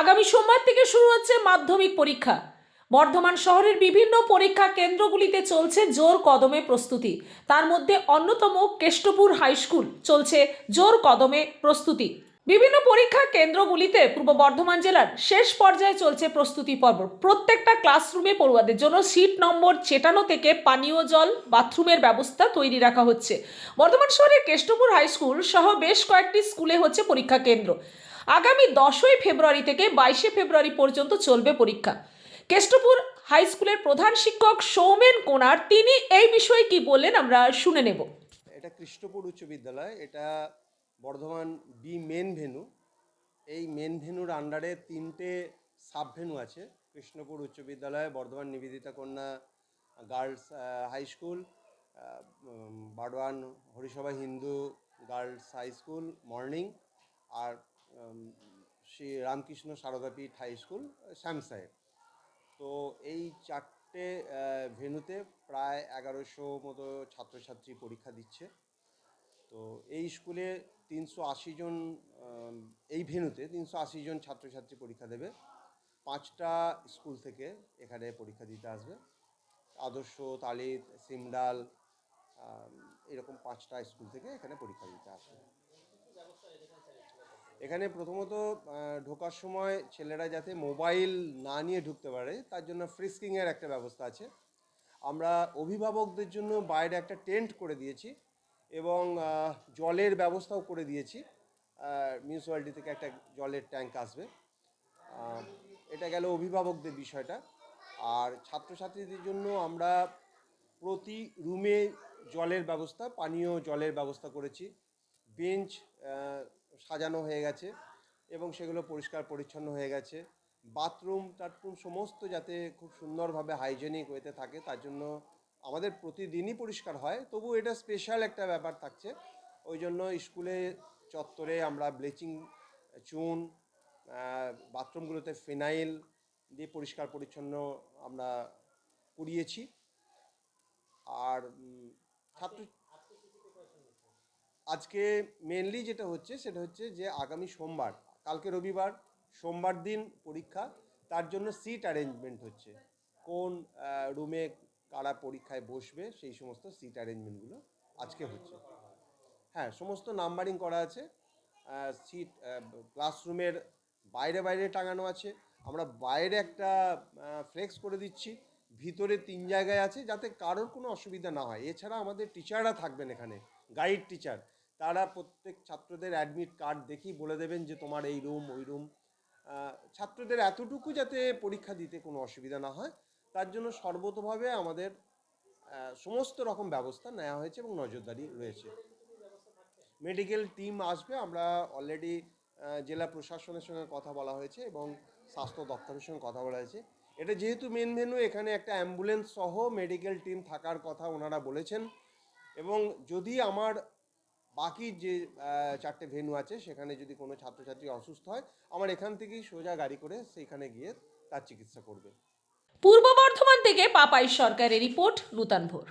আগামী সোমবার থেকে শুরু হচ্ছে মাধ্যমিক পরীক্ষা। বর্ধমান শহরের বিভিন্ন পরীক্ষা কেন্দ্রগুলিতে চলছে জোর কদমে প্রস্তুতি। তার মধ্যে অন্যতম কেষ্টপুর হাই স্কুল চলছে জোর কদমে প্রস্তুতি। বিভিন্ন পরীক্ষা কেন্দ্রগুলিতে পূর্ব বর্ধমান জেলার শেষ পর্যায়ে চলছে প্রস্তুতি পর্ব। প্রত্যেকটা ক্লাসরুমে পড়ুয়াদের জন্য সিট নম্বর চেটানো থেকে পানীয় জল, বাথরুমের ব্যবস্থা তৈরি রাখা হচ্ছে। বর্ধমান শহরের কেষ্টপুর হাই স্কুল সহ বেশ কয়েকটি স্কুলে হচ্ছে পরীক্ষা কেন্দ্র। আগামী দশই ফেব্রুয়ারি থেকে বাইশে ফেব্রুয়ারি পর্যন্ত চলবে পরীক্ষা। কেষ্টপুর হাই স্কুলের প্রধান শিক্ষক সৌমেন কোনার, তিনি এই বিষয়ে কি বললেন আমরা শুনে নেব। এটা কৃষ্ণপুর উচ্চ বিদ্যালয়, এটা বর্ধমান বি মেন ভেনু এই মেন ভেনুর আন্ডারে তিনটে সাব ভেনু আছে, কৃষ্ণপুর উচ্চ বিদ্যালয়, Bardhaman Nivedita Kanya girls high school Burdwan Harisabha Hindu girls high school morning আর শ্রী রামকৃষ্ণ সারদাপীঠ হাই স্কুল শ্যামসাহেব তো এই চারটে আহ, ভেন্যুতে প্রায় এগারোশো মতো ছাত্রছাত্রী পরীক্ষা দিচ্ছে। তো এই স্কুলে তিনশো আশি জন এই ভেন্যুতে তিনশো আশি জন ছাত্রছাত্রী পরীক্ষা দেবে। পাঁচটা স্কুল থেকে এখানে পরীক্ষা দিতে আসবে। আদর্শ তালিত সিমডাল এরকম পাঁচটা স্কুল থেকে এখানে পরীক্ষা দিতে আসবে। এখানে প্রথমত ঢোকার সময় ছেলেরা যাতে মোবাইল না নিয়ে ঢুকতে পারে, তার জন্য ফ্রিস্কিংয়ের একটা ব্যবস্থা আছে। আমরা অভিভাবকদের জন্য বাইরে একটা টেন্ট করে দিয়েছি এবং জলের ব্যবস্থাও করে দিয়েছি। মিউনিসিপ্যালিটি থেকে একটা জলের ট্যাঙ্ক আসবে। এটা গেল অভিভাবকদের বিষয়টা। আর ছাত্রছাত্রীদের জন্য আমরা প্রতি রুমে জলের ব্যবস্থা, পানীয় জলের ব্যবস্থা করেছি। বেঞ্চ সাজানো হয়ে গেছে এবং সেগুলো পরিষ্কার পরিচ্ছন্ন হয়ে গেছে। বাথরুম, টাথরুম সমস্ত যাতে খুব সুন্দরভাবে হাইজেনিক ওয়েতে থাকে, তার জন্য আমাদের প্রতিদিনই পরিষ্কার হয়। তবু এটা স্পেশাল একটা ব্যাপার থাকছে। ওই জন্য স্কুলে চত্বরে আমরা ব্লিচিং চুন বাথরুমগুলোতে ফিনাইল দিয়ে পরিষ্কার পরিচ্ছন্ন আমরা করিয়েছি আর ছাত্র আজকে মেনলি যেটা হচ্ছে, সেটা হচ্ছে যে আগামী সোমবার, কালকে রবিবার, সোমবার দিন পরীক্ষা, তার জন্য সিট অ্যারেঞ্জমেন্ট হচ্ছে। কোন রুমে কারা পরীক্ষায় বসবে, সেই সমস্ত সিট অ্যারেঞ্জমেন্টগুলো আজকে হচ্ছে। হ্যাঁ সমস্ত নাম্বারিং করা আছে। সিট ক্লাসরুমের বাইরে বাইরে টাঙানো আছে। আমরা বাইরে একটা ফ্লেক্স করে দিচ্ছি। ভিতরে তিন জায়গায় আছে যাতে কারোর কোনো অসুবিধা না হয়। এছাড়া আমাদের টিচাররা থাকবেন এখানে গাইড টিচার তারা প্রত্যেক ছাত্রদের অ্যাডমিট কার্ড দেখেই বলে দেবেন যে তোমার এই রুম ওই রুম ছাত্রদের এতটুকু যাতে পরীক্ষা দিতে কোনো অসুবিধা না হয়, তার জন্য সর্বতভাবে আমাদের সমস্ত রকম ব্যবস্থা নেওয়া হয়েছে এবং নজরদারি রয়েছে। মেডিকেল টিম আসবে, আমরা অলরেডি জেলা প্রশাসনের সঙ্গে কথা বলা হয়েছে এবং স্বাস্থ্য দপ্তরের সঙ্গে কথা বলা হয়েছে। এটা যেহেতু মেন ভেনু এখানে একটা অ্যাম্বুলেন্স সহ মেডিকেল টিম থাকার কথা ওনারা বলেছেন। এবং যদি আমার বাকি যে চারটে ভেন্যু আছে, সেখানে যদি কোনো ছাত্রছাত্রী অসুস্থ হয়, আমার এখান থেকেই সোজা গাড়ি করে সেইখানে গিয়ে তার চিকিৎসা করবে। পূর্ব বর্ধমান থেকে পাপাই সরকারের রিপোর্ট, নূতন ভোর।